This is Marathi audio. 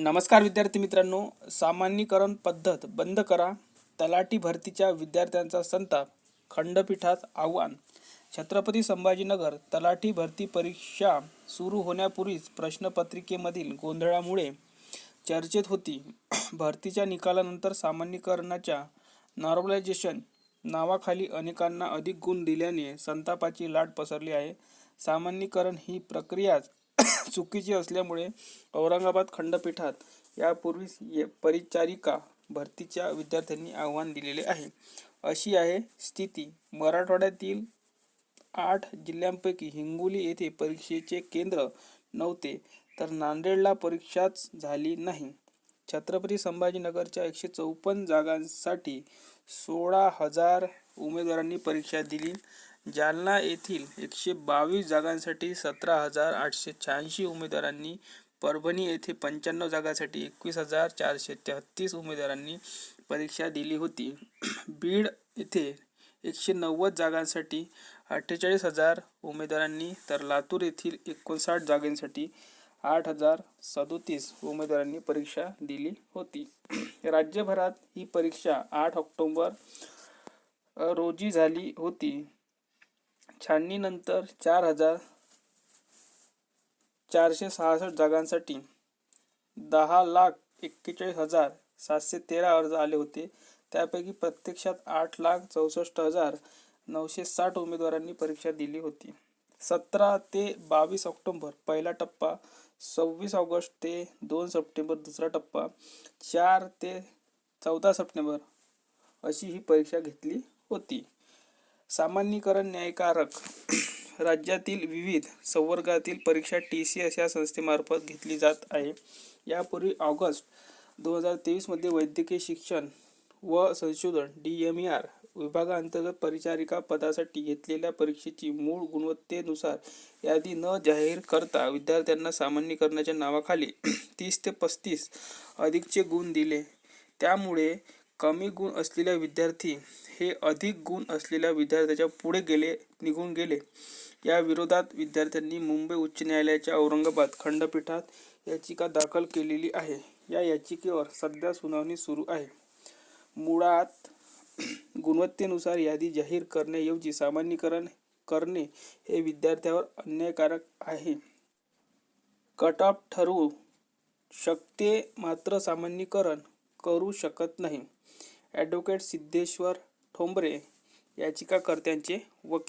नमस्कार विद्यार्थी मित्रांनो. सामान्यीकरण पद्धत बंद करा. तलाठी भरतीच्या विद्यार्थ्यांचा संताप. खंडपीठात आव्हान. छत्रपती संभाजीनगर तलाठी भरती परीक्षा सुरू होण्यापूर्वीच प्रश्नपत्रिकेमधील गोंधळामुळे चर्चेत होती. भरतीच्या निकालानंतर सामान्यीकरणाच्या नॉर्मलायझेशन नावाखाली अनेकांना अधिक गुण दिल्याने संतापाची लाट पसरली आहे. सामान्यीकरण ही प्रक्रियाच चुकीची असल्यामुळे औरंगाबाद खंडपीठात यापूर्वीच परिचारिका भरतीच्या विद्यार्थ्यांनी आव्हान दिलेले आहे. अशी आहे स्थिती. मराठवाड्यातील आठ जिल्ह्यांपैकी हिंगोली येथे परीक्षेचे केंद्र नव्हते तर नांदेडला परीक्षाच झाली नाही. छत्रपती संभाजीनगरच्या एकशे चौपन्न जागांसाठी सोळा हजार उमेदवारांनी परीक्षा दिली. जालना येथील एकशे बावीस जागांसाठी सतरा हजार आठशे शहाऐंशी उमेदवारांनी परभणी येथे पंच्याण्णव जागांसाठी एकवीस हजार चारशे तेहतीस उमेदवारांनी परीक्षा दिली होती. बीड येथे एकशे नव्वद जागांसाठी अठ्ठेचाळीस हजार उमेदवारांनी तर लातूर येथील एकोणसाठ जागांसाठी आठ हजार सदोतीस उमेदवारांनी परीक्षा दिली होती. राज्यभरात ही परीक्षा आठ ऑक्टोंबर रोजी झाली होती. छाणणीनंतर चार हजार चारशे सहासष्ट जागांसाठी दहा लाख एक्केचाळीस हजार सातशे तेरा अर्ज आले होते. त्यापैकी प्रत्यक्षात आठ लाख चौसष्ट हजार नऊशे साठ उमेदवारांनी परीक्षा दिली होती. सतरा ते बावीस ऑक्टोंबर पहिला टप्पा. सव्वीस ऑगस्ट ते दोन सप्टेंबर दुसरा टप्पा. चार ते चौदा सप्टेंबर अशी ही परीक्षा घेतली होती. सामान्यीकरण न्यायकारक राज्यातील विविध संवर्गातील परीक्षा टी सी एस या संस्थेमार्फत घेतली जात आहे. यापूर्वी ऑगस्ट दोन हजार तेवीसमध्ये वैद्यकीय शिक्षण व संशोधन डी एम ई आर विभागाअंतर्गत परिचारिका पदासाठी घेतलेल्या परीक्षेची मूळ गुणवत्तेनुसार यादी न जाहीर करता विद्यार्थ्यांना सामान्यीकरणाच्या नावाखाली तीस ते पस्तीस अधिकचे गुण दिले. त्यामुळे कमी गुण असलेल्या विद्यार्थी हे अधिक गुण असलेल्या विद्यार्थ्याच्या पुढे गेले निघून गेले. या विरोधात विद्यार्थ्यांनी मुंबई उच्च न्यायालयाच्या औरंगाबाद खंडपीठात याचिका दाखल केलेली आहे. या याचिकेवर सध्या सुनावणी सुरू आहे. मुळात गुणवत्तेनुसार यादी जाहीर करण्याऐवजी सामान्यीकरण करणे हे विद्यार्थ्यावर अन्यायकारक आहे. कट ऑफ ठरवू शकते मात्र सामान्यीकरण करू शकत नाही. ॲडव्होकेट सिद्धेश्वर ठोंबरे याचिकाकर्त्यांचे वकील.